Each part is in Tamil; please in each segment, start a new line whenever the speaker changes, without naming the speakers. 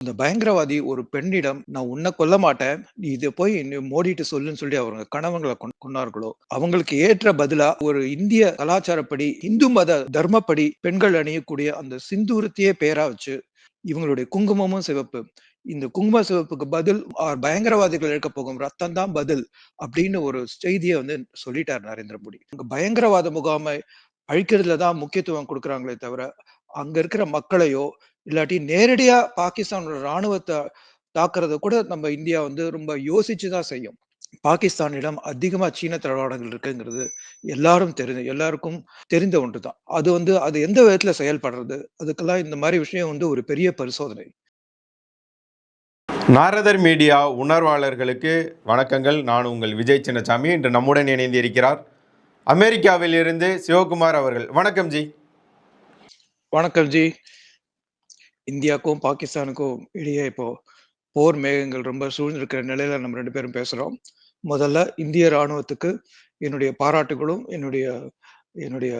அந்த பயங்கரவாதி ஒரு பெண்ணிடம் நான் உன்னை கொல்ல மாட்டேன். நீ இதை போய் நீ மோடிட்டு சொல்லுன்னு சொல்லி அவங்க கணவங்களை கொண்டார்களோ அவங்களுக்கு ஏற்ற பதிலா ஒரு இந்திய கலாச்சாரப்படி இந்து மத தர்மப்படி பெண்கள் அணியக்கூடிய அந்த சிந்தூரத்தையே பேரா வச்சு இவங்களுடைய குங்குமமும் சிவப்பு. இந்த குங்கும சிவப்புக்கு பதில் பயங்கரவாதிகள் இழக்க போகும். ரத்தம் தான் பதில் அப்படின்னு ஒரு செய்தியை வந்து சொல்லிட்டார் நரேந்திர மோடி. பயங்கரவாத முகாமை அழிக்கிறதுல தான் முக்கியத்துவம் கொடுக்குறாங்களே தவிர அங்க இருக்கிற மக்களையோ இல்லாட்டி நேரடியா பாகிஸ்தானோட ராணுவத்தை தாக்குறத கூட நம்ம இந்தியா வந்து ரொம்ப யோசிச்சு தான் செய்யும். பாகிஸ்தானிடம் அதிகமா சீன தளவாடங்கள் இருக்குங்கிறது எல்லாரும் தெரிஞ்ச எல்லாருக்கும் தெரிந்த ஒன்றுதான். அது வந்து அது எந்த விதத்துல செயல்படுறது? அதுக்கெல்லாம் இந்த மாதிரி விஷயம் வந்து ஒரு பெரிய பரிசோதனை.
நாரதர் மீடியா உணர்வாளர்களுக்கு வணக்கங்கள். நான் உங்கள் விஜய் சின்னசாமி. இன்று நம்முடன் இணைந்து இருக்கிறார் அமெரிக்காவில் இருந்து சிவகுமார் அவர்கள். வணக்கம் ஜி.
வணக்கம் ஜி. இந்தியாவுக்கும் பாகிஸ்தானுக்கும் இடையே இப்போ போர் மேகங்கள் ரொம்ப சூழ்ந்திருக்கிற நிலையில நம்ம ரெண்டு பேரும் பேசுறோம். முதல்ல இந்திய ராணுவத்துக்கு என்னுடைய பாராட்டுகளும் என்னுடைய என்னுடைய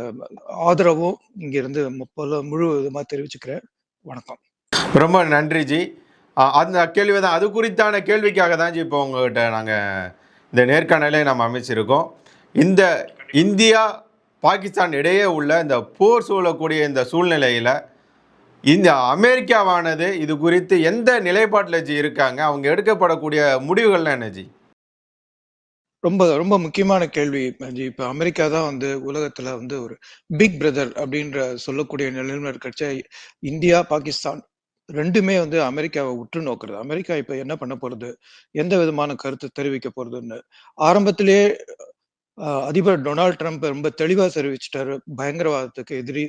ஆதரவும் இங்கிருந்து இருந்து முழு விதமாக தெரிவிச்சுக்கிறேன். வணக்கம்.
ரொம்ப நன்றி ஜி. அந்த கேள்வி தான் அது குறித்தான கேள்விக்காக தான் ஜி இப்போ உங்ககிட்ட நாங்கள் இந்த நேர்காணலை நாம் அமைச்சிருக்கோம். இந்த இந்தியா பாகிஸ்தான் இடையே உள்ள இந்த போர் சூழக்கூடிய இந்த சூழ்நிலையில் இந்த அமெரிக்காவானது இது குறித்து எந்த நிலைப்பாட்டில் ஜி இருக்காங்க? அவங்க எடுக்கப்படக்கூடிய முடிவுகள்லாம் என்ன ஜி?
ரொம்ப ரொம்ப முக்கியமான கேள்வி ஜி. இப்போ அமெரிக்கா தான் வந்து உலகத்துல வந்து ஒரு பிக் பிரதர் அப்படின்ற சொல்லக்கூடிய நிலைமை இருக்கச்ச இந்தியா பாகிஸ்தான் ரெண்டுமே வந்து அமெரிக்காவை உற்று நோக்குறது. அமெரிக்கா இப்போ என்ன பண்ண போறது? எந்த விதமான கருத்து தெரிவிக்க போறதுன்னு. ஆரம்பத்திலேயே அதிபர் டொனால்ட் ட்ரம்ப் ரொம்ப தெளிவா தெரிவிச்சிட்டாரு. பயங்கரவாதத்துக்கு எதிரி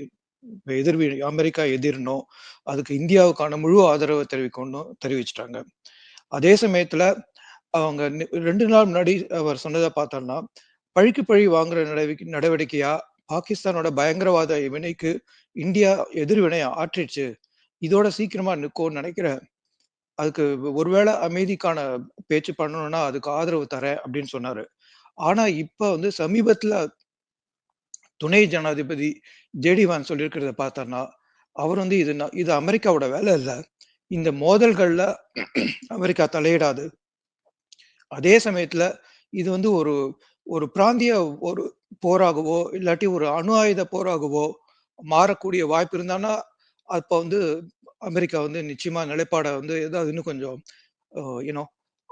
எதிர் அமெரிக்கா எதிரணும் அதுக்கு இந்தியாவுக்கான முழு ஆதரவை தெரிவிக்கணும் தெரிவிச்சிட்டாங்க. அதே சமயத்துல அவங்க ரெண்டு நாள் முன்னாடி அவர் சொன்னதை பார்த்தோம்னா பழிக்கு பழி வாங்குற நடவடிக்கை நடவடிக்கையா பாகிஸ்தானோட பயங்கரவாத வினைக்கு இந்தியா எதிர்வினை ஆற்றிடுச்சு. இதோட சீக்கிரமா நிற்கும்னு நினைக்கிறேன் அதுக்கு ஒருவேளை அமைதிக்கான பேச்சு பண்ணணும்னா அதுக்கு ஆதரவு தரேன் அப்படின்னு சொன்னாரு. ஆனா இப்ப வந்து சமீபத்துல துணை ஜனாதிபதி ஜேடிவான் சொல்லியிருக்கிறத பார்த்தோம்னா அவர் வந்து இது இது அமெரிக்காவோட வேலை இல்லை. இந்த மோதல்கள்ல அமெரிக்கா தலையிடாது. அதே சமயத்துல இது வந்து ஒரு ஒரு பிராந்திய ஒரு போராகவோ இல்லாட்டி ஒரு அணு ஆயுத போராகவோ மாறக்கூடிய வாய்ப்பு இருந்தான்னா அப்போ வந்து அமெரிக்கா வந்து நிச்சயமா நிலைப்பாடை வந்து ஏதாவது இன்னும் கொஞ்சம் யூனோ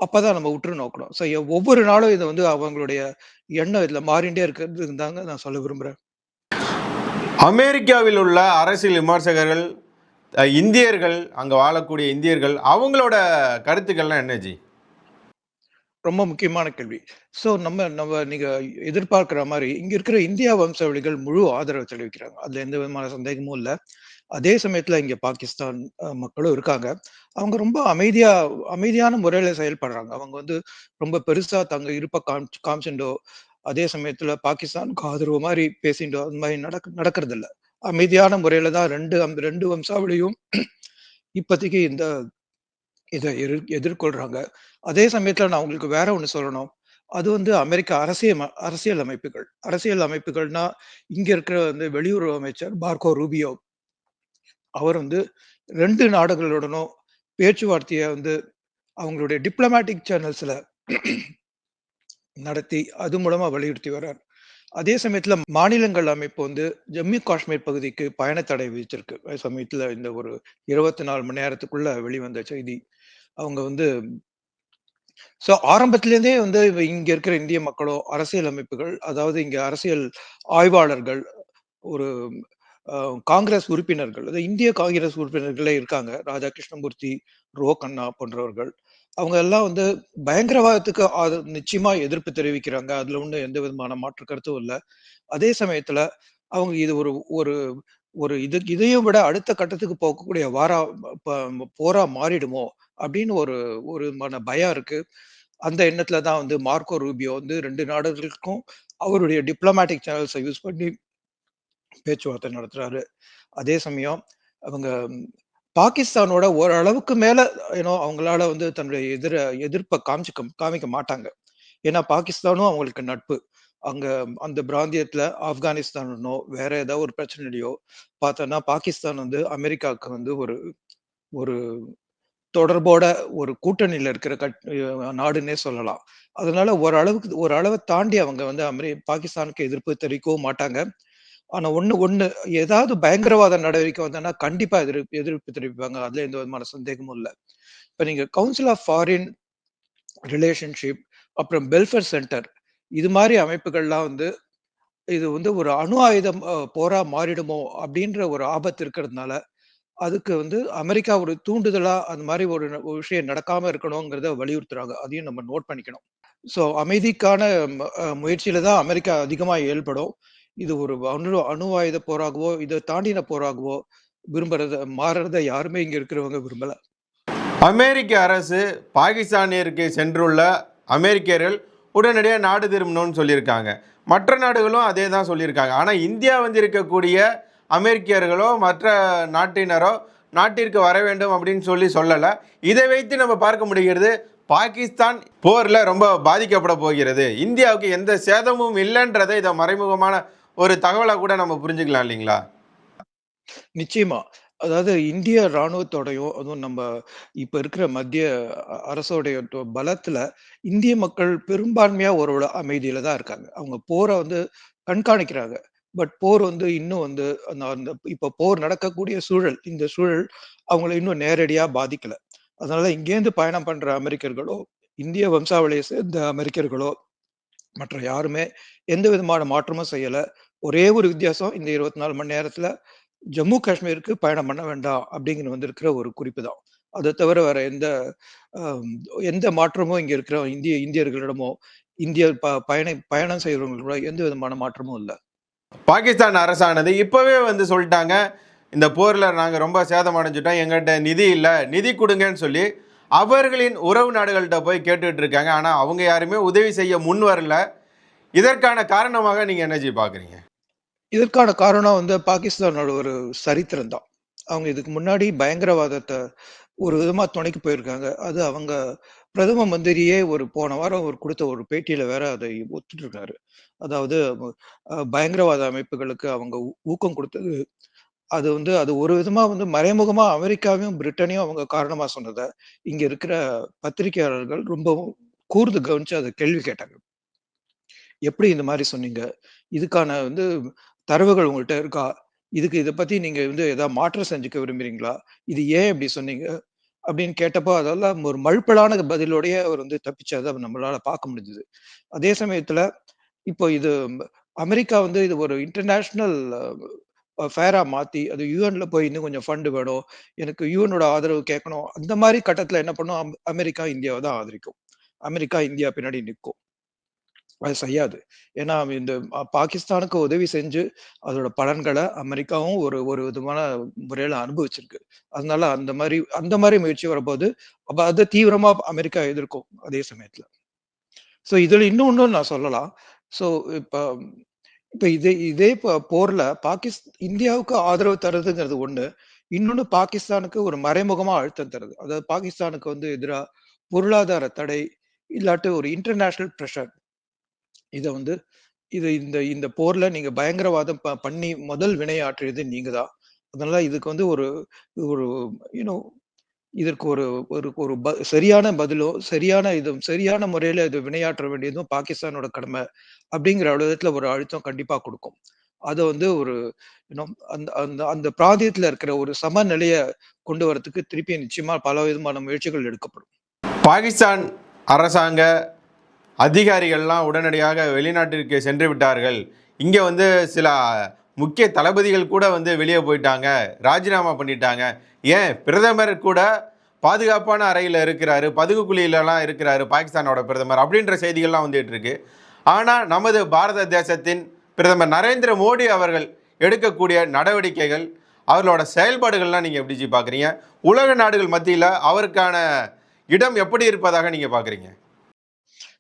அப்பதான் நம்ம உற்று நோக்கணும். ஸோ ஒவ்வொரு நாளும் இதை வந்து அவங்களுடைய எண்ணம் இதுல மாறிண்டே இருக்கிறது தாங்க நான் சொல்ல விரும்புறேன்.
அமெரிக்காவில் உள்ள அரசியல் விமர்சகர்கள் இந்தியர்கள் அங்கே வாழக்கூடிய இந்தியர்கள் அவங்களோட கருத்துக்கள்லாம் என்ன ஜி?
ரொம்ப முக்கியமான கேள்வி. ஸோ நம்ம நம்ம நீங்க எதிர்பார்க்கிற மாதிரி இங்க இருக்கிற இந்தியா வம்சாவளிகள் முழு ஆதரவு தெரிவிக்கிறாங்க. அதுல எந்த விதமான சந்தேகமும் இல்லை. அதே சமயத்துல இங்க பாகிஸ்தான் மக்களும் இருக்காங்க. அவங்க ரொம்ப அமைதியா அமைதியான முறையில செயல்படுறாங்க. அவங்க வந்து ரொம்ப பெருசா தங்க இருப்ப காமிச்சு காமிச்சுண்டோ அதே சமயத்துல பாகிஸ்தானுக்கு ஆதரவு மாதிரி பேசிண்டோ அந்த மாதிரி நடக்க நடக்கிறது இல்ல அமைதியான முறையில தான் ரெண்டு அந்த ரெண்டு வம்சாவளியும் இப்போதைக்கு இந்த இதை எதிர் எதிர்கொள்றாங்க. அதே சமயத்துல நான் உங்களுக்கு வேற ஒண்ணு சொல்லணும். அது வந்து அமெரிக்க அரசியல் ம- அரசியல் அமைப்புகள். அரசியல் அமைப்புகள்னா இங்க இருக்கிற வந்து வெளியுறவு அமைச்சர் பார்கோ ரூபியோ அவர் வந்து ரெண்டு நாடுகளுடனும் பேச்சுவார்த்தையை வந்து அவங்களுடைய டிப்ளமேட்டிக் சேனல்ஸ்ல நடத்தி அது மூலமா வலியுறுத்தி வர்றார். அதே சமயத்தில் மாநிலங்கள் அமைப்பு வந்து ஜம்மு காஷ்மீர் பகுதிக்கு பயண தடை விதிச்சிருக்கு. அதே சமயத்தில் இந்த ஒரு இருபத்தி நாலு மணி நேரத்துக்குள்ள வெளிவந்த செய்தி. அவங்க வந்து ஸோ ஆரம்பத்திலேருந்தே வந்து இங்கே இங்க இருக்கிற இந்திய மக்களோ அரசியல் அமைப்புகள் அதாவது இங்க அரசியல் ஆய்வாளர்கள் ஒரு காங்கிரஸ் உறுப்பினர்கள் அதாவது இந்திய காங்கிரஸ் உறுப்பினர்களே இருக்காங்க. ராஜா கிருஷ்ணமூர்த்தி ரோ கண்ணா போன்றவர்கள். அவங்க எல்லாம் வந்து பயங்கரவாதத்துக்கு நிச்சயமா எதிர்ப்பு தெரிவிக்கிறாங்க. அதுல ஒன்றும் எந்த விதமான மாற்று கருத்தும் இல்லை. அதே சமயத்துல அவங்க இது ஒரு ஒரு ஒரு இது இதையும் விட அடுத்த கட்டத்துக்கு போகக்கூடிய வாரா ப- போரா மாறிடுமோ அப்படின்னு ஒரு ஒரு மன பயம் இருக்கு. அந்த எண்ணத்துல தான் வந்து மார்க்கோ ரூபியோ வந்து ரெண்டு நாடுகளுக்கும் அவருடைய டிப்ளமேட்டிக் சேனல்ஸை யூஸ் பண்ணி பேச்சுவார்த்தை நடத்துறாரு அதே சமயம் அவங்க பாகிஸ்தானோட ஓரளவுக்கு மேல ஏன்னோ அவங்களால வந்து தன்னுடைய எதிர எதிர்ப்பை காமிச்சு காமிக்க மாட்டாங்க ஏன்னா பாகிஸ்தானும் அவங்களுக்கு நட்பு அங்க அந்த பிராந்தியத்துல ஆப்கானிஸ்தானோ வேற ஏதாவது ஒரு பிரச்சனையிலையோ பார்த்தோன்னா பாகிஸ்தான் வந்து அமெரிக்காவுக்கு வந்து ஒரு ஒரு தொடர்போட ஒரு கூட்டணியில இருக்கிற கட் நாடுன்னே சொல்லலாம். அதனால ஓரளவுக்கு ஒரு தாண்டி அவங்க வந்து அமெரி பாகிஸ்தானுக்கு எதிர்ப்பு தெரிவிக்கவும் மாட்டாங்க. ஆனா ஒண்ணு ஒண்ணு ஏதாவது பயங்கரவாத நடவடிக்கை வந்ததுன்னா கண்டிப்பா எதிர்ப்பு எதிர்ப்பு தெரிவிப்பாங்க. அதுல எந்த விதமான சந்தேகமும் இல்லை இப்ப நீங்க கவுன்சில் ஆஃப் ஃபாரின் ரிலேஷன்ஷிப், அப்புறம் பெல்ஃபேர் சென்டர் இது மாதிரி அமைப்புகள்லாம் வந்து இது வந்து ஒரு அணு ஆயுதம் போரா மாறிடுமோ! அப்படின்ற ஒரு ஆபத்து இருக்கிறதுனால, அதுக்கு வந்து அமெரிக்கா ஒரு தூண்டுதலா அந்த மாதிரி ஒரு விஷயம் நடக்காம இருக்கணுங்கிறத வலியுறுத்துறாங்க. அதையும் நம்ம நோட் பண்ணிக்கணும். ஸோ அமைதிக்கான முயற்சியில தான் அமெரிக்கா அதிகமாக ஏற்படும் இது ஒரு அணு அணு ஆயுத போராகவோ, இதை தாண்டின போராகவோ விரும்புறத மாறுறத யாருமே இங்க இருக்கிறவங்க விரும்பல.
அமெரிக்க அரசு பாகிஸ்தானிற்கு சென்றுள்ள அமெரிக்கர்கள் உடனடியாக நாடு திரும்பணும்னு சொல்லியிருக்காங்க. மற்ற நாடுகளும் அதே தான் சொல்லியிருக்காங்க. ஆனால் இந்தியா வந்து இருக்கக்கூடிய அமெரிக்கர்களோ, மற்ற நாட்டினரோ நாட்டிற்கு வர வேண்டும் அப்படின்னு சொல்லி சொல்லலை இதை வைத்து நம்ம பார்க்க முடிகிறது, பாகிஸ்தான் போரில் ரொம்ப பாதிக்கப்பட போகிறது. இந்தியாவுக்கு எந்த சேதமும் இல்லைன்றதை இதை மறைமுகமான ஒரு தகவலை கூட நம்ம புரிஞ்சுக்கலாம் இல்லைங்களா?
நிச்சயமா. அதாவது இந்திய ராணுவத்தோடையும், அதுவும் நம்ம இப்ப இருக்கிற மத்திய அரசோடைய பலத்துல இந்திய மக்கள் பெரும்பான்மையா ஒரு அமைதியில தான் இருக்காங்க. அவங்க போரை வந்து கண்காணிக்கிறாங்க. பட் போர் வந்து இன்னும் வந்து அந்த அந்த இப்ப போர் நடக்கக்கூடிய சூழல், இந்த சூழல் அவங்கள இன்னும் நேரடியா பாதிக்கல. அதனால இங்கேருந்து பயணம் பண்ற அமெரிக்கர்களோ, இந்திய வம்சாவளியை சேர்ந்த அமெரிக்கர்களோ, மற்ற யாருமே எந்த விதமான மாற்றமும் செய்யல. ஒரே ஒரு வித்தியாசம் இந்த 24 மணி நேரத்துல ஜம்மு காஷ்மீருக்கு பயணம் பண்ண வேண்டாம் அப்படிங்கிற வந்திருக்கிற ஒரு குறிப்பு தான். அதை தவிர வேற எந்த எந்த மாற்றமும் இங்க இருக்கிற இந்திய இந்தியர்களிடமோ, இந்திய ப பயண பயணம் செய்கிறவங்களோட எந்த விதமான மாற்றமும் இல்லை
பாகிஸ்தான் அரசானது இப்பவே வந்து சொல்லிட்டாங்க இந்த போர்ல நாங்க ரொம்ப சேதம் அடைஞ்சிட்டோம் எங்கள்கிட்ட நிதி இல்ல. நிதி கொடுங்கன்னு சொல்லி அவர்களின் உறவு நாடுகள்கிட்ட போய் கேட்டுட்டு இருக்காங்க. ஆனா அவங்க யாருமே உதவி செய்ய முன் வரல. இதற்கான காரணமாக நீங்க என்ன பார்க்குறீங்க?
இதற்கான காரணம் வந்து பாகிஸ்தானோட ஒரு சரித்திரம் தான். அவங்க இதுக்கு முன்னாடி பயங்கரவாதத்தை ஒரு விதமாக துணைக்கு போயிருக்காங்க. அது அவங்க பிரதம மந்திரியே ஒரு போன வாரம் ஒரு கொடுத்த ஒரு பேட்டியில வேற அதை ஒத்துட்ருக்காரு. அதாவது பயங்கரவாத அமைப்புகளுக்கு அவங்க ஊ ஊக்கம் கொடுத்தது அது வந்து அது ஒரு விதமா வந்து மறைமுகமா அமெரிக்காவையும், பிரிட்டனையும் அவங்க காரணமா சொன்னதை இங்க இருக்கிற பத்திரிக்கையாளர்கள் ரொம்பவும் கூர்ந்து கவனிச்சு அதை கேள்வி கேட்டாங்க. எப்படி இந்த மாதிரி சொன்னீங்க? இதுக்கான வந்து தரவுகள் உங்கள்கிட்ட இருக்கா? இதுக்கு இதை பத்தி நீங்க வந்து ஏதாவது மாற்றம் செஞ்சுக்க விரும்புறீங்களா? இது ஏன் இப்படி சொன்னீங்க? அப்படின்னு கேட்டப்போ, அதெல்லாம் ஒரு மழுப்பலான பதிலோடைய அவர் வந்து தப்பிச்சதை நம்மளால பார்க்க முடிஞ்சது. அதே சமயத்துல, இப்போ இது அமெரிக்கா வந்து இது ஒரு இன்டர்நேஷ்னல் ஃபேரா மாத்தி, அது யூஎன்ல போய் இன்னும் கொஞ்சம் ஃபண்டு வேணும். எனக்கு யூஎனோட ஆதரவு கேட்கணும். அந்த மாதிரி கட்டத்துல என்ன பண்ணும், அமெரிக்கா இந்தியாவை தான் ஆதரிக்கும். அமெரிக்கா இந்தியா பின்னாடி நிற்கும் அது செய்யாது. ஏன்னா இந்த பாகிஸ்தானுக்கு உதவி செஞ்சு, அதோட பலன்களை அமெரிக்காவும் ஒரு ஒரு விதமான முறையில அனுபவிச்சிருக்கு. அதனால அந்த மாதிரி அந்த மாதிரி முயற்சி வரும்போது, அப்ப அதை தீவிரமா அமெரிக்கா எதிர்க்கும், அதே சமயத்துல. ஸோ இதுல இன்னொன்னு நான் சொல்லலாம். ஸோ இப்ப இப்ப இதே இதே போர்ல பாகிஸ்தான் இந்தியாவுக்கு ஆதரவு தருதுங்கிறது ஒண்ணு. இன்னொன்னு பாகிஸ்தானுக்கு ஒரு மறைமுகமா அழுத்தம் தருது. அதாவது பாகிஸ்தானுக்கு வந்து எதிரா பொருளாதார தடை, இல்லாட்டி ஒரு இன்டர்நேஷனல் பிரஷர். இதை வந்து இது இந்த இந்த போர்ல நீங்க பயங்கரவாதம் ப பண்ணி முதல் வினையாற்றியது நீங்க தான். அதனால இதுக்கு வந்து ஒரு ஒரு யூனோ இதற்கு ஒரு ஒரு ஒரு ப சரியான பதிலோ, சரியான இது சரியான முறையில இது வினையாற்ற வேண்டியதும் பாகிஸ்தானோட கடமை. அப்படிங்கிற விதத்துல ஒரு அழுத்தம் கண்டிப்பா கொடுக்கும் அதை வந்து ஒரு இன்னும் அந்த அந்த அந்த பிராந்தியத்துல இருக்கிற ஒரு சமநிலையை கொண்டு வரதுக்கு திருப்பி நிச்சயமா பல விதமான முயற்சிகள் எடுக்கப்படும்.
பாகிஸ்தான் அரசாங்க அதிகாரிகள்லாம் உடனடியாக வெளிநாட்டிற்கு சென்று விட்டார்கள். இங்கே வந்து சில முக்கிய தளபதிகள் கூட வந்து வெளியே போயிட்டாங்க. ராஜினாமா பண்ணிட்டாங்க. ஏன் பிரதமர் கூட பாதுகாப்பான அறையில் இருக்கிறாரு. பதுகு குழியிலலாம் இருக்கிறாரு பாகிஸ்தானோட பிரதமர். அப்படின்ற செய்திகள்லாம் வந்துட்டு இருக்கு. ஆனால் நமது பாரத தேசத்தின் பிரதமர் நரேந்திர மோடி அவர்கள் எடுக்கக்கூடிய நடவடிக்கைகள், அவர்களோட செயல்பாடுகள்லாம் நீங்கள் எப்படி பார்க்குறீங்க? உலக நாடுகள் மத்தியில் அவருக்கான இடம் எப்படி இருப்பதாக நீங்கள் பார்க்குறீங்க?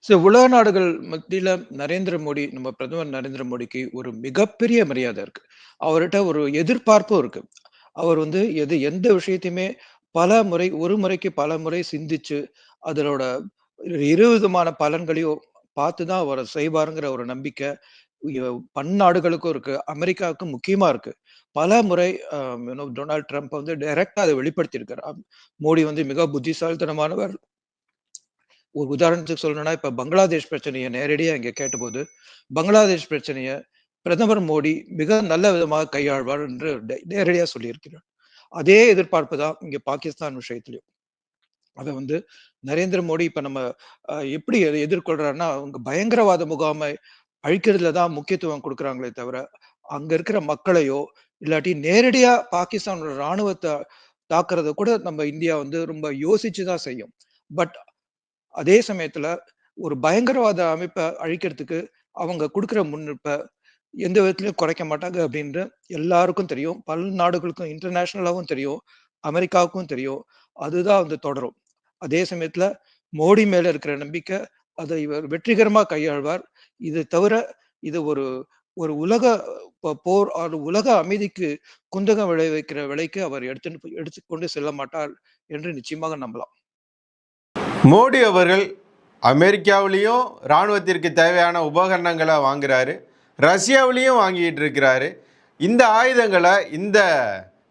ஸோ உலக நாடுகள் மத்தியில நரேந்திர மோடி, நம்ம பிரதமர் நரேந்திர மோடிக்கு ஒரு மிகப்பெரிய மரியாதை இருக்கு. அவர்கிட்ட ஒரு எதிர்பார்ப்பும் இருக்கு. அவர் வந்து எது எந்த விஷயத்தையுமே பல முறை, ஒரு முறைக்கு பல முறை சிந்திச்சு, அதனோட இரு விதமான பலன்களையும் பார்த்து தான் அவரை செய்வாருங்கிற ஒரு நம்பிக்கை பன்னாடுகளுக்கும் இருக்கு. அமெரிக்காவுக்கு முக்கியமா இருக்கு. பல முறை டொனால்ட் ட்ரம்ப் வந்து டைரக்டா அதை வெளிப்படுத்தியிருக்காரு. மோடி வந்து மிக புத்திசாலித்தனமானவர். ஒரு உதாரணத்துக்கு சொல்லணும்னா, இப்ப பங்களாதேஷ் பிரச்சனையை நேரடியா இங்க கேட்டபோது, பங்களாதேஷ் பிரச்சனையை பிரதமர் மோடி மிக நல்ல விதமாக கையாள்வார் என்று டே நேரடியா சொல்லியிருக்கிறார். அதே எதிர்பார்ப்பு தான் இங்க பாகிஸ்தான் விஷயத்திலையும் அதை வந்து நரேந்திர மோடி இப்ப நம்ம எப்படி எதிர்கொள்றாருன்னா அவங்க பயங்கரவாத முகாமை அழிக்கிறதுல தான் முக்கியத்துவம் கொடுக்குறாங்களே தவிர, அங்க இருக்கிற மக்களையோ, இல்லாட்டி நேரடியா பாகிஸ்தானோட இராணுவத்தை தாக்குறத கூட நம்ம இந்தியா வந்து ரொம்ப யோசிச்சு தான் செய்யும். பட் அதே சமயத்துல ஒரு பயங்கரவாத அமைப்பை அழிக்கிறதுக்கு அவங்க கொடுக்குற முன்னுரிப்ப எந்த விதத்திலயும் குறைக்க மாட்டாங்க அப்படின்னு எல்லாருக்கும் தெரியும். பல்நாடுகளுக்கும் இன்டர்நேஷ்னலாகவும் தெரியும். அமெரிக்காவுக்கும் தெரியும். அதுதான் வந்து தொடரும். அதே சமயத்துல மோடி மேல இருக்கிற நம்பிக்கை, அதை இவர் வெற்றிகரமா கையாள்வார். இது தவிர இது ஒரு ஒரு உலக போர் அது உலக அமைதிக்கு குந்தகம் விளைவிக்கிற விலைக்கு அவர் எடுத்துன்னு போய் எடுத்துக்கொண்டு செல்ல மாட்டார் என்று நிச்சயமாக நம்பலாம்.
மோடி அவர்கள் அமெரிக்காவிலையும் ராணுவத்திற்கு தேவையான உபகரணங்களை வாங்குகிறாரு ரஷ்யாவிலையும் வாங்கிட்டு இருக்கிறாரு. இந்த ஆயுதங்களை இந்த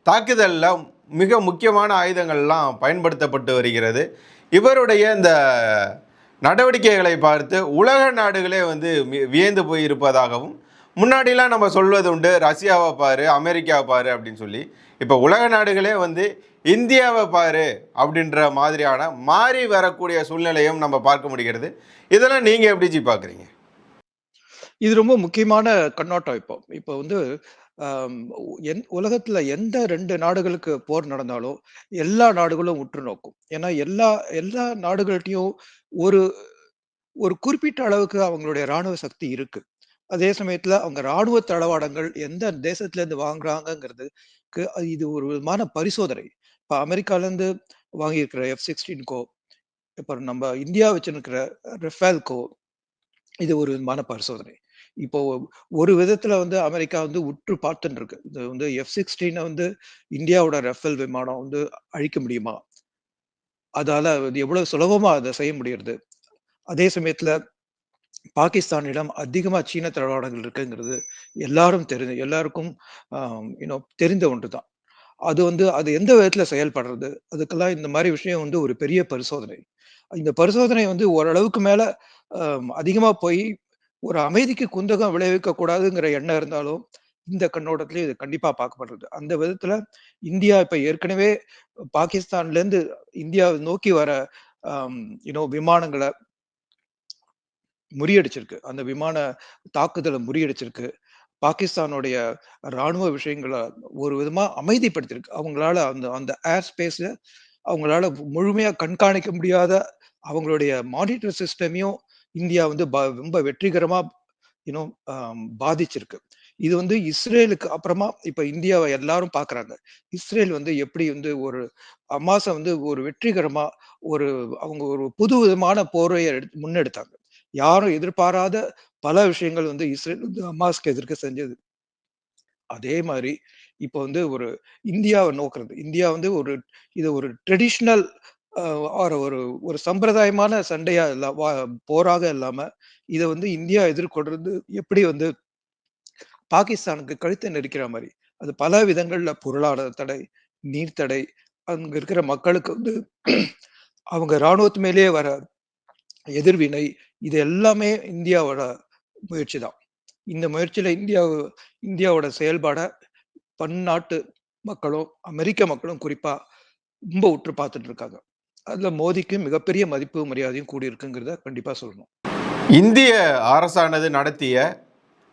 தாக்குதலில் மிக முக்கியமான ஆயுதங்கள்லாம் பயன்படுத்தப்பட்டு வருகிறது. இவருடைய இந்த நடவடிக்கைகளை பார்த்து உலக நாடுகளே வந்து வியந்து போய் இருப்பதாகவும், முன்னாடிலாம் நம்ம சொல்வது உண்டு, ரஷ்யாவை பாரு, அமெரிக்காவை பாரு அப்படின்னு சொல்லி. இப்போ உலக நாடுகளே வந்து இந்தியாவை பாரு அப்படின்ற மாதிரியான மாறி வரக்கூடிய சூழ்நிலையும் நம்ம பார்க்க முடிகிறது. இதெல்லாம் நீங்க எப்படி ஜி பார்க்குறீங்க?
இது ரொம்ப முக்கியமான கண்ணோட்டம் இப்போ. இப்போ வந்து என் உலகத்துல எந்த ரெண்டு நாடுகளுக்கு போர் நடந்தாலும், எல்லா நாடுகளும் உற்று நோக்கும். ஏன்னா எல்லா எல்லா நாடுகள்கிட்டையும் ஒரு ஒரு குறிப்பிட்ட அளவுக்கு அவங்களுடைய ராணுவ சக்தி இருக்கு. அதே சமயத்துல அவங்க ராணுவ தளவாடங்கள் எந்த தேசத்துல இருந்து வாங்குறாங்கங்கிறதுக்கு இது ஒரு விதமான பரிசோதனை. இப்போ அமெரிக்காலேருந்து வாங்கியிருக்கிற எஃப் சிக்ஸ்டீன்கோ இப்போ நம்ம இந்தியா வச்சிருக்கிற ரெஃபேல்கோ இது ஒரு விதமான பரிசோதனை. இப்போ ஒரு விதத்துல வந்து அமெரிக்கா வந்து உற்று பார்த்துன்னு இருக்கு. இது வந்து எஃப் சிக்ஸ்டீனை வந்து இந்தியாவோட ரஃபேல் விமானம் வந்து அழிக்க முடியுமா? அதால அது எவ்வளவு சுலபமா அதை செய்ய முடியறது? அதே சமயத்துல பாகிஸ்தானிடம் அதிகமா சீன தளவாடங்கள் இருக்குங்கிறது எல்லாரும் தெரிஞ்ச எல்லாருக்கும் அ தெரிந்த ஒன்று தான். அது வந்து அது எந்த விதத்துல செயல்படுறது? அதுக்கெல்லாம் இந்த மாதிரி விஷயம் வந்து ஒரு பெரிய பரிசோதனை. இந்த பரிசோதனை வந்து ஓரளவுக்கு மேல அதிகமா போய் ஒரு அமைதிக்கு குந்தகம் விளைவிக்க கூடாதுங்கிற எண்ணம் இருந்தாலும், இந்த கண்ணோட்டத்திலே இது கண்டிப்பா பார்க்கப்படுறது. அந்த விதத்துல இந்தியா இப்ப ஏற்கனவே பாகிஸ்தான்லேருந்து இந்தியாவை நோக்கி வர அம் விமானங்களை முறியடிச்சிருக்கு. அந்த விமான தாக்குதலை முறியடிச்சிருக்கு. பாகிஸ்தானுடைய ராணுவ விஷயங்களை ஒரு விதமா அமைதிப்படுத்தியிருக்கு. அவங்களால அந்த அந்த ஏர் ஸ்பேஸில் அவங்களால முழுமையா கண்காணிக்க முடியாத அவங்களுடைய மானிட்டர் சிஸ்டமையும் இந்தியா வந்து ப ரொம்ப வெற்றிகரமா இன்னும் பாதிச்சிருக்கு. இது வந்து இஸ்ரேலுக்கு அப்புறமா இப்ப இந்தியாவை எல்லாரும் பார்க்குறாங்க. இஸ்ரேல் வந்து எப்படி வந்து ஒரு அமாசை வந்து ஒரு வெற்றிகரமா ஒரு அவங்க ஒரு புது விதமான போர்வையை எடுத்து முன்னெடுத்தாங்க. யாரும் எதிர்பாராத பல விஷயங்கள் வந்து இஸ்ரேல் வந்து ஹமாஸ்க்கு எதிர்க்க செஞ்சது. அதே மாதிரி இப்போ வந்து ஒரு இந்தியாவை நோக்குறது. இந்தியா வந்து ஒரு இது ஒரு ட்ரெடிஷ்னல் ஆர் ஒரு ஒரு சம்பிரதாயமான சண்டையா இல்ல போராக இல்லாம, இதை வந்து இந்தியா எதிர்கொள்றது எப்படி வந்து பாகிஸ்தானுக்கு கழுத்தை நெரிக்கிற மாதிரி அது பல விதங்கள்ல பொருளாதார தடை, நீர் தடை, அங்க இருக்கிற மக்களுக்கு வந்து அவங்க ராணுவத்து மேலேயே வர எதிர்வினை, இது எல்லாமே இந்தியாவோட முயற்சி தான். இந்த முயற்சியில இந்தியா இந்தியாவோட செயல்பாடை பன்னாட்டு மக்களும், அமெரிக்க மக்களும் குறிப்பா ரொம்ப உற்று பார்த்துட்டு இருக்காங்க. அதுல மோதிக்கு மிகப்பெரிய மதிப்பு, மரியாதையும் கூடியிருக்குங்கிறத கண்டிப்பா சொல்லணும்.
இந்திய அரசானது நடத்திய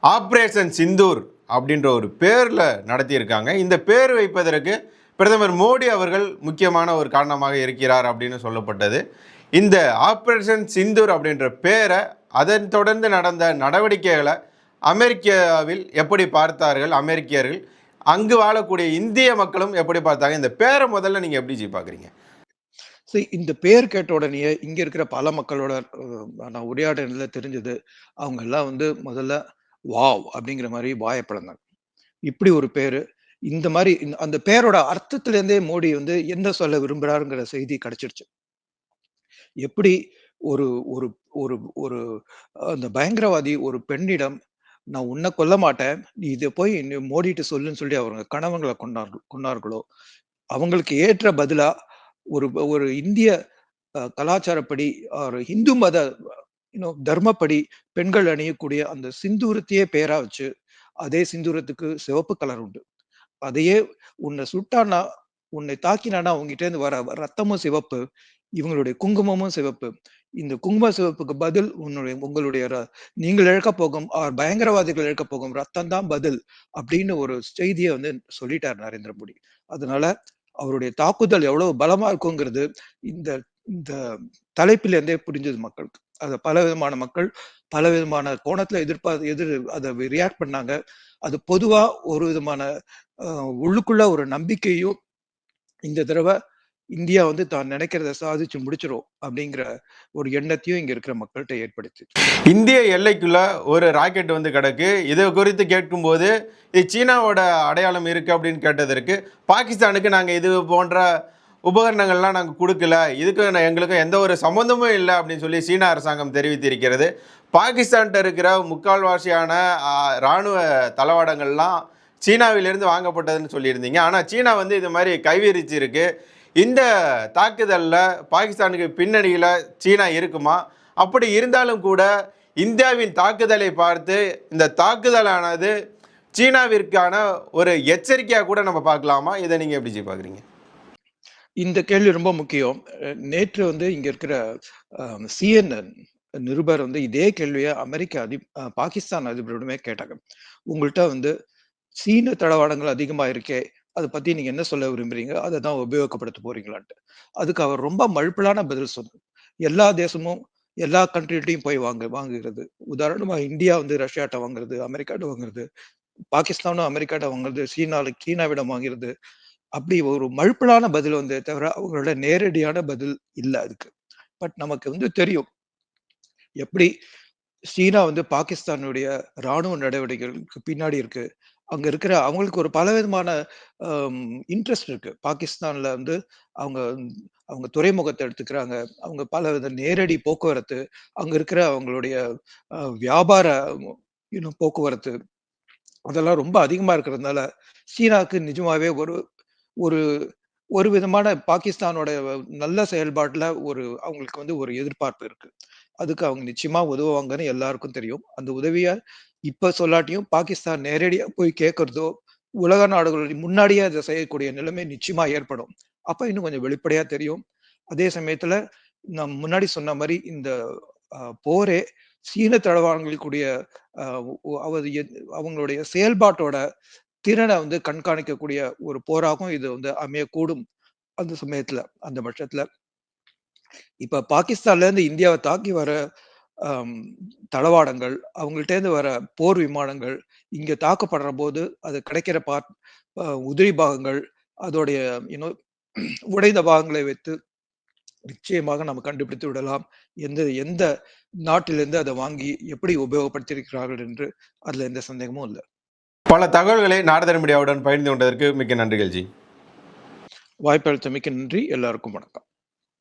ஆப்ரேஷன் சிந்தூர் அப்படின்ற ஒரு பேர்ல நடத்தியிருக்காங்க. இந்த பேர் வைப்பதற்கு பிரதமர் மோடி அவர்கள் முக்கியமான ஒரு காரணமாக இருக்கிறார் அப்படின்னு சொல்லப்பட்டது. இந்த ஆப்ரேஷன் சிந்தூர் அப்படின்ற பேரை அதன் தொடர்ந்து நடந்த நடவடிக்கைகளை அமெரிக்காவில் எப்படி பார்த்தார்கள் அமெரிக்கர்கள்? அங்கு வாழக்கூடிய இந்திய மக்களும் எப்படி பார்த்தாங்க? இந்த பேரை முதல்ல நீங்க எப்படி ஜி பார்க்குறீங்க?
ஸோ இந்த பேர் கேட்ட உடனே இங்க இருக்கிற பல மக்களோட நான் உரையாடல தெரிஞ்சது, அவங்க எல்லாம் வந்து முதல்ல வாவ்! அப்படிங்கிற மாதிரி வாயப்படந்தாங்க இப்படி ஒரு பேரு, இந்த மாதிரி அந்த பேரோட அர்த்தத்திலேருந்தே மோடி வந்து என்ன சொல்ல விரும்புறாருங்கிற செய்தி கிடைச்சிருச்சு எப்படி ஒரு ஒரு ஒரு ஒரு அந்த பயங்கரவாதி ஒரு பெண்ணிடம் நான் உன்னை கொல்ல மாட்டேன். நீ இதை போய் நீ மோடிட்டு சொல்லுன்னு சொல்லி அவங்க கணவங்களை கொண்டார்கள் கொண்டார்களோ? அவங்களுக்கு ஏற்ற பதிலா ஒரு ஒரு இந்திய அஹ், கலாச்சாரப்படி ஒரு இந்து மத இன்னும் தர்மப்படி பெண்கள் அணியக்கூடிய அந்த சிந்தூரத்தையே பேரா வச்சு அதே சிந்தூரத்துக்கு சிவப்பு கலர் உண்டு. அதையே உன்னை சுட்டானா உன்னை தாக்கினானா அவங்ககிட்ட இருந்து வர ரத்தமும் சிவப்பு. இவங்களுடைய குங்குமமும் சிவப்பு. இந்த குங்கும சிவப்புக்கு பதில் உன்னுடைய உங்களுடைய ர- நீங்கள் இழக்க போகும் ஆர் பயங்கரவாதிகள் இழக்க போகும் ரத்தம் தான் பதில் அப்படின்னு ஒரு செய்தியை வந்து சொல்லிட்டார் நரேந்திர மோடி. அதனால அவருடைய தாக்குதல் எவ்வளவு பலமா இருக்குங்கிறது இந்த இந்த தலைப்பில இருந்தே புரிஞ்சது மக்களுக்கு. அதை பல விதமான மக்கள் பல விதமான கோணத்துல எதிர்பார்த்து எதிர் அதை ரியாக்ட் பண்ணாங்க. அது பொதுவா ஒரு விதமான உள்ளுக்குள்ள ஒரு நம்பிக்கையும் இந்த தடவை இந்தியா வந்து தான் நினைக்கிறத சாதிச்சு முடிச்சிரும் அப்படிங்கிற ஒரு எண்ணத்தையும் இங்க இருக்கிற மக்கள்கிட்ட ஏற்படுத்து
இந்திய எல்லைக்குள்ள ஒரு ராக்கெட் வந்து கிடக்கு. இது குறித்து கேட்கும்போது இது சீனாவோட அடையாளம் இருக்கு அப்படின்னு கேட்டதற்கு பாகிஸ்தானுக்கு நாங்கள் இது போன்ற உபகரணங்கள்லாம் நாங்கள் கொடுக்கல. இதுக்கு நான் எங்களுக்கு எந்த ஒரு சம்மந்தமும் இல்லை அப்படின்னு சொல்லி சீனா அரசாங்கம் தெரிவித்திருக்கிறது. பாகிஸ்தான்கிட்ட இருக்கிற முக்கால்வாசியான இராணுவ தளவாடங்கள்லாம் சீனாவிலிருந்து வாங்கப்பட்டதுன்னு சொல்லியிருந்தீங்க. ஆனால் சீனா வந்து இது மாதிரி கைவிரிச்சிருக்கு. இந்த தாக்குதலில் பாகிஸ்தானுக்கு பின்னணியில் சீனா இருக்குமா? அப்படி இருந்தாலும் கூட இந்தியாவின் தாக்குதலை பார்த்து இந்த தாக்குதலானது சீனாவிற்கான ஒரு எச்சரிக்கையாக கூட நம்ம பார்க்கலாமா? இதை நீங்கள் எப்படி பார்க்குறீங்க?
இந்த கேள்வி ரொம்ப முக்கியம். நேற்று வந்து இங்கே இருக்கிற சிஎன்என் நிருபர் வந்து இதே கேள்வியை அமெரிக்க அதி பாகிஸ்தான் அதிபரிடமே கேட்டாங்க. உங்கள்கிட்ட வந்து சீன தளவாடங்கள் அதிகமாக இருக்கே அதை பத்தி நீங்க என்ன சொல்ல விரும்புறீங்க? அதை தான் உபயோகப்படுத்த போறீங்களான்ட்டு. அதுக்கு அவர் ரொம்ப மழுப்பலான பதில் சொன்னார். எல்லா தேசமும் எல்லா கண்ட்ரிகிட்டையும் போய் வாங்க வாங்குகிறது. உதாரணமா இந்தியா வந்து ரஷ்யாட்ட வாங்குறது அமெரிக்காட்ட வாங்குறது பாகிஸ்தானும் அமெரிக்காட்ட வாங்குறது சீனால சீனாவிடம் வாங்குறது அப்படி ஒரு மழுப்பலான பதில் வந்து தவிர அவங்களோட நேரடியான பதில் இல்லை அதுக்கு. பட் நமக்கு வந்து தெரியும். எப்படி சீனா வந்து பாகிஸ்தானுடைய ராணுவ நடவடிக்கைகளுக்கு பின்னாடி இருக்கு. அங்க இருக்கிற அவங்களுக்கு ஒரு பலவிதமான இன்ட்ரெஸ்ட் இருக்கு. பாகிஸ்தான்ல வந்து அவங்க அவங்க துறைமுகத்தை எடுத்துக்கிறாங்க. அவங்க பல வித நேரடி போக்குவரத்து அங்க இருக்கிற அவங்களுடைய அஹ், வியாபார இன்னும் போக்குவரத்து அதெல்லாம் ரொம்ப அதிகமா இருக்கிறதுனால சீனாக்கு நிஜமாவே ஒரு ஒரு ஒரு விதமான பாகிஸ்தானோட நல்ல செயல்பாட்டுல ஒரு அவங்களுக்கு வந்து ஒரு எதிர்பார்ப்பு இருக்கு. அதுக்கு அவங்க நிச்சயமா உதவுவாங்கன்னு எல்லாருக்கும் தெரியும். அந்த உதவிய இப்ப சொல்லாட்டியும் பாகிஸ்தான் நேரடியா போய் கேட்கறதோ உலக நாடுகள் முன்னாடியே அதை செய்யக்கூடிய நிலைமை நிச்சயமா ஏற்படும். அப்ப இன்னும் கொஞ்சம் வெளிப்படையா தெரியும். அதே சமயத்துல நான் முன்னாடி சொன்ன மாதிரி இந்த போரே சீன தளவாடங்களுக்குடைய அவது அவங்களுடைய செயல்பாட்டோட திறனை வந்து கண்காணிக்கக்கூடிய ஒரு போராகவும் இது வந்து அமையக்கூடும் அந்த சமயத்துல அந்த பட்சத்துல. இப்ப பாகிஸ்தான்ல இருந்து இந்தியாவை தாக்கி வர தளவாடங்கள் அவங்கள்ட்ட இருந்து வர போர் விமானங்கள் இங்க தாக்கப்படுற போது அது கிடைக்கிற அஹ், உதிரி பாகங்கள் அதோடைய யூனோ உடைந்த பாகங்களை வைத்து நிச்சயமாக நம்ம கண்டுபிடித்து விடலாம். எந்த எந்த நாட்டிலிருந்து அதை வாங்கி எப்படி உபயோகப்படுத்தியிருக்கிறார்கள் என்று அதுல எந்த சந்தேகமும் இல்லை.
பல தகவல்களை நாடதர் மீடியாவுடன் பகிர்ந்து கொண்டதற்கு மிக்க நன்றிகள் ஜி.
வாய்ப்பளித்தமைக்கு நன்றி. எல்லாருக்கும் வணக்கம்.